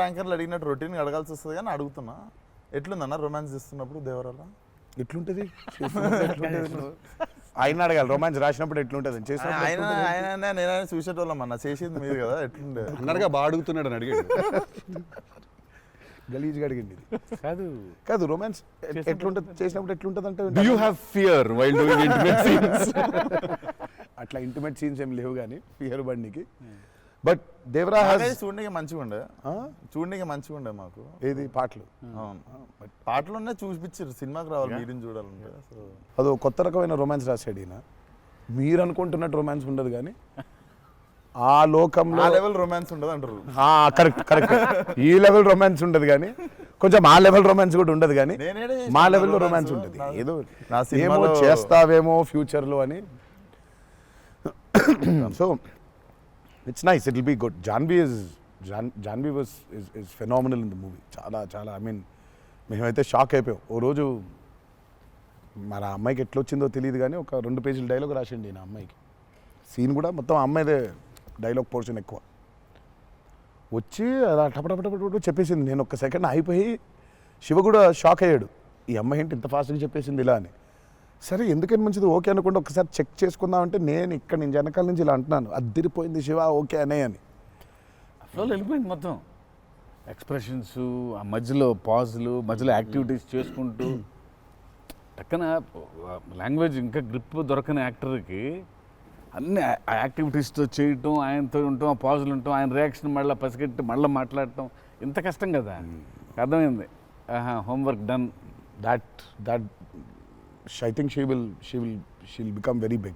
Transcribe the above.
యాంకర్లు అడిగినట్టు రొటీన్ అడగాల్సి వస్తుంది కానీ అడుగుతున్నా. ఎట్లుందన్న రొమాన్స్ చేస్తున్నప్పుడు దేవరాల? ఎట్లుంటది? ఆయన అడగాలి రొమాన్స్ రాసినప్పుడు ఎట్లుంటది? ఆయన చూసేటోళ్ళం అన్న చేసేది మీరు కదా ఎట్లుండే? అన్నట్టుగా బాగా అడుగుతున్నాడు అని అడిగాడు. గలీజ్గా అడిగింది. కాదు. కాదు రొమాన్స్ ఎట్లుంటది? చేసినప్పుడు ఎట్లుంటది? అంటే do you have fear while doing intimate scenes అట్లా ఇంటిమేట్ సీన్స్ ఏం లేవు కానీ ఫియర్ బండికి. బట్ దేవరా చూడడానికి మంచిగా ఉండే? చూడడానికి మంచిగా ఉండే మాకు. ఏది? పాటలు. అవును. పాటలోనే చూపించారు సినిమాకి రావాలి మీరిని చూడాలంటే. అదో కొత్త రకమైన రొమాన్స్ రాశాడు ఈయన. మీరు అనుకుంటున్నట్టు రొమాన్స్ ఉండదు కానీ ఆ లోకంలో ఆ లెవెల్ రొమాన్స్ ఉండదు అంటారు. కరెక్ట్ కరెక్ట్ ఈ లెవెల్ రొమాన్స్ ఉండదు కానీ కొంచెం ఆ లెవెల్ రొమాన్స్ కూడా ఉండదు కానీ మా లెవెల్లో. రొమాన్స్ ఉంటుంది. ఏదో నా ఏమో సినిమాలో- చేస్తావేమో ఫ్యూచర్లో అని. So it's nice it will be good Janhvi is Jan Janhvi was is is phenomenal in the movie చాలా చాలా. ఐ మీన్ మేమైతే షాక్ అయిపోయాం. ఓ రోజు మన అమ్మాయికి ఎట్లా వచ్చిందో తెలియదు కానీ ఒక రెండు పేజీల డైలాగ్ రాసిండి నా అమ్మాయికి. సీన్ కూడా మొత్తం అమ్మాయిదే డైలాగ్ పోర్షన్ ఎక్కువ. వచ్చి అలా టపటపటపట చెప్పేసింది. నేను ఒక సెకండ్ అయిపోయి శివ కూడా షాక్ అయ్యాడు. ఈ అమ్మాయి ఏంటి ఇంత ఫాస్ట్గా చెప్పేసింది ఇలా అని. సరే ఎందుకని మంచిది? ఓకే అనుకుంటే ఒకసారి చెక్ చేసుకుందామంటే నేను ఇక్కడ నుంచి వెనకాల నుంచి ఇలా అంటున్నాను. అద్దరిపోయింది శివ ఓకే అనే అని. ఫ్లో వెళ్ళిపోయింది మొత్తం. ఎక్స్ప్రెషన్స్ ఆ మధ్యలో పాజులు మధ్యలో యాక్టివిటీస్ చేసుకుంటూ. టక్కన లాంగ్వేజ్ ఇంకా గ్రిప్ దొరకని యాక్టర్కి అన్ని ఆ యాక్టివిటీస్తో చేయటం ఆయనతో ఉండటం ఆ పాజులు ఉండటం ఆయన రియాక్షన్ మళ్ళీ పసిగట్టి మళ్ళీ మాట్లాడటం ఇంత కష్టం కదా. అర్థమైంది? ఆహా homework done that that I think she will she will she'll become very big.